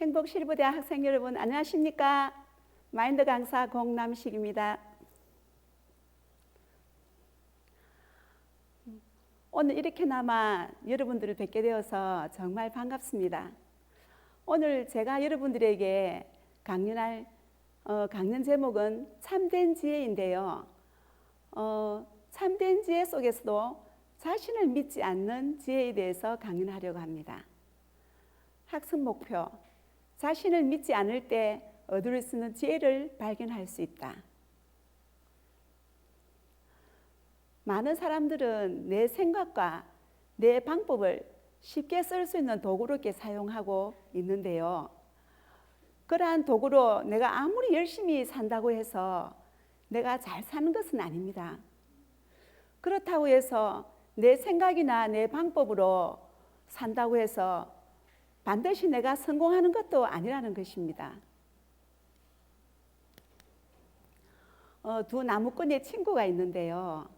행복 실버대학 학생 여러분 안녕하십니까? 마인드 강사 공남식입니다. 오늘 이렇게나마 여러분들을 뵙게 되어서 정말 반갑습니다. 오늘 제가 여러분들에게 강연할 어, 강연 제목은 참된 지혜인데요. 어, 참된 지혜 속에서도 자신을 믿지 않는 지혜에 대해서 강연하려고 합니다. 학습 목표. 자신을 믿지 않을 때 얻을 수 있는 지혜를 발견할 수 있다. 많은 사람들은 내 생각과 내 방법을 쉽게 쓸 수 있는 도구로 이렇게 사용하고 있는데요. 그러한 도구로 내가 아무리 열심히 산다고 해서 내가 잘 사는 것은 아닙니다. 그렇다고 해서 내 생각이나 내 방법으로 산다고 해서 반드시 내가 성공하는 것도 아니라는 것입니다. 어, 두 나무꾼의 친구가 있는데요.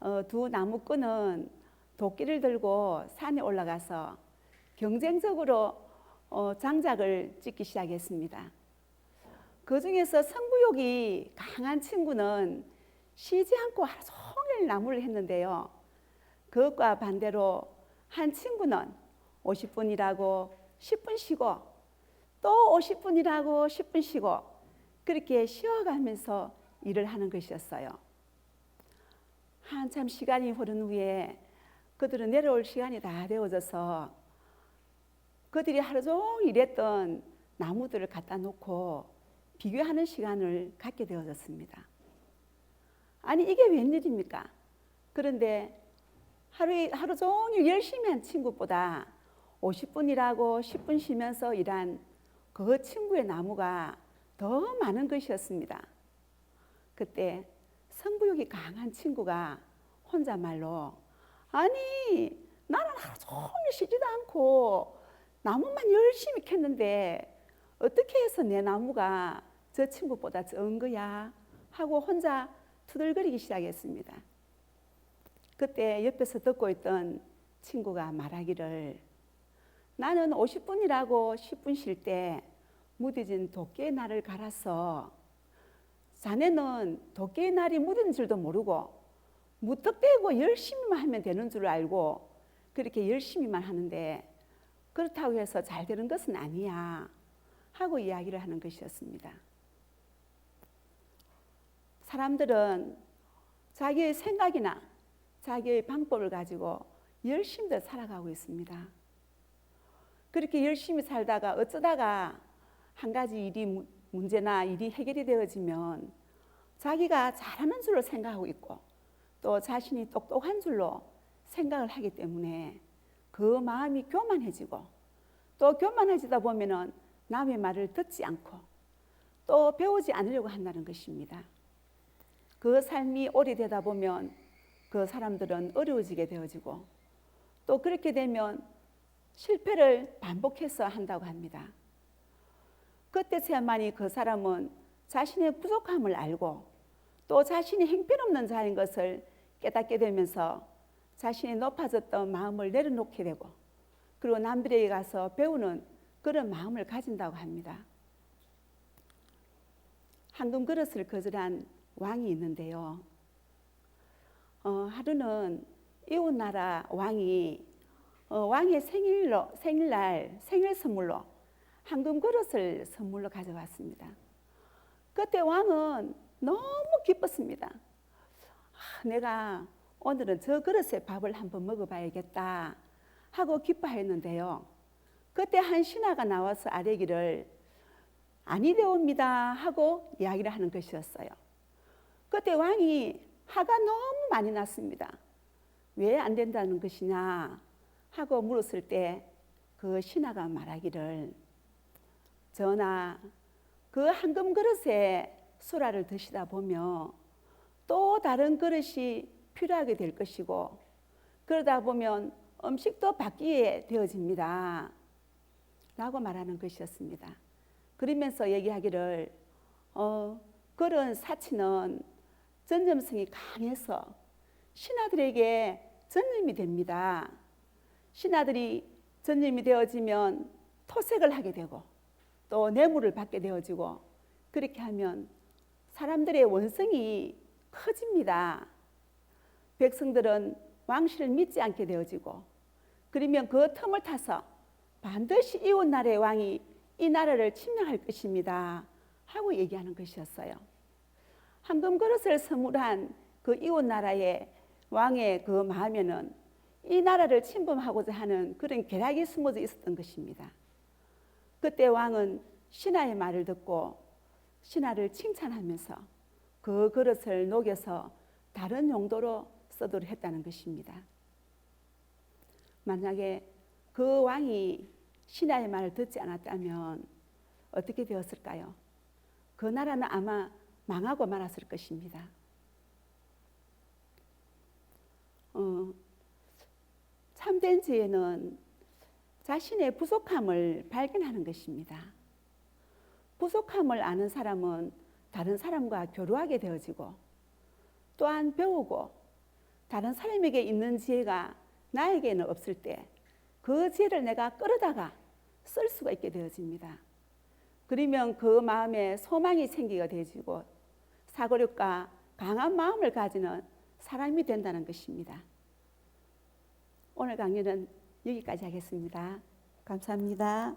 어, 두 나무꾼은 도끼를 들고 산에 올라가서 경쟁적으로 어, 장작을 찍기 시작했습니다. 그 중에서 승부욕이 강한 친구는 쉬지 않고 하루 종일 나무를 했는데요. 그것과 반대로 한 친구는 50분 일하고 10분 쉬고 또 50분 일하고 10분 쉬고 그렇게 쉬어가면서 일을 하는 것이었어요. 한참 시간이 흐른 후에 그들은 내려올 시간이 다 되어져서 그들이 하루 종일 일했던 나무들을 갖다 놓고 비교하는 시간을 갖게 되어졌습니다. 아니 이게 웬일입니까? 그런데 하루 하루 종일 열심히 한 친구보다 50분 일하고 10분 쉬면서 일한 그 친구의 나무가 더 많은 것이었습니다. 그때 성부욕이 강한 친구가 혼자말로 아니 나는 하루 종일 쉬지도 않고 나무만 열심히 캤는데 어떻게 해서 내 나무가 저 친구보다 적은 거야 하고 혼자 투덜거리기 시작했습니다. 그때 옆에서 듣고 있던 친구가 말하기를 나는 50분이라고 10분 쉴 때 무뎌진 도끼의 날을 갈아서 자네는 도끼의 날이 무딘 줄도 모르고 무턱대고 열심히만 하면 되는 줄 알고 그렇게 열심히만 하는데 그렇다고 해서 잘 되는 것은 아니야 하고 이야기를 하는 것이었습니다. 사람들은 자기의 생각이나 자기의 방법을 가지고 열심히 살아가고 있습니다. 그렇게 열심히 살다가 어쩌다가 한 가지 일이 문제나 일이 해결이 되어지면 자기가 잘하는 줄로 생각하고 있고 또 자신이 똑똑한 줄로 생각을 하기 때문에 그 마음이 교만해지고 또 교만해지다 보면은 남의 말을 듣지 않고 또 배우지 않으려고 한다는 것입니다. 그 삶이 오래되다 보면 그 사람들은 어려워지게 되어지고 또 그렇게 되면 실패를 반복해서 한다고 합니다. 그때야만이 그 사람은 자신의 부족함을 알고 또 자신이 행편없는 자인 것을 깨닫게 되면서 자신이 높아졌던 마음을 내려놓게 되고 그리고 남들에게 가서 배우는 그런 마음을 가진다고 합니다. 황금 그릇을 거절한 왕이 있는데요. 어, 하루는 이웃 나라 왕이 어, 왕의 생일로 생일날 생일 선물로 황금 그릇을 선물로 가져왔습니다. 그때 왕은 너무 기뻤습니다. 아, 내가 오늘은 저 그릇에 밥을 한번 먹어봐야겠다 하고 기뻐했는데요. 그때 한 신하가 나와서 아뢰기를 아니되옵니다 하고 이야기를 하는 것이었어요. 그때 왕이 화가 너무 많이 났습니다. 왜 안 된다는 것이냐 하고 물었을 때 그 신하가 말하기를 전하 그 황금 그릇에 수라를 드시다 보면 또 다른 그릇이 필요하게 될 것이고 그러다 보면 음식도 바뀌게 되어집니다. 라고 말하는 것이었습니다. 그러면서 얘기하기를 어, 그런 사치는 전념성이 강해서 신하들에게 전념이 됩니다. 신하들이 전념이 되어지면 토색을 하게 되고 또 뇌물을 받게 되어지고 그렇게 하면 사람들의 원성이 커집니다. 백성들은 왕실을 믿지 않게 되어지고 그러면 그 틈을 타서 반드시 이웃 나라의 왕이 이 나라를 침략할 것입니다. 하고 얘기하는 것이었어요. 황금 그릇을 선물한 그 이웃 나라의 왕의 그 마음에는 이 나라를 침범하고자 하는 그런 계략이 숨어져 있었던 것입니다. 그때 왕은 신하의 말을 듣고 신하를 칭찬하면서 그 그릇을 녹여서 다른 용도로 쓰도록 했다는 것입니다. 만약에 그 왕이 신하의 말을 듣지 않았다면 어떻게 되었을까요? 그 나라는 아마 망하고 말았을 것입니다. 어, 지혜는 자신의 부족함을 발견하는 것입니다. 부족함을 아는 사람은 다른 사람과 교류하게 되어지고 또한 배우고 다른 사람에게 있는 지혜가 나에게는 없을 때 그 지혜를 내가 끌어다가 쓸 수가 있게 되어집니다. 그러면 그 마음에 소망이 생기게 되어지고 사고력과 강한 마음을 가지는 사람이 된다는 것입니다. 오늘 강의는 여기까지 하겠습니다. 감사합니다.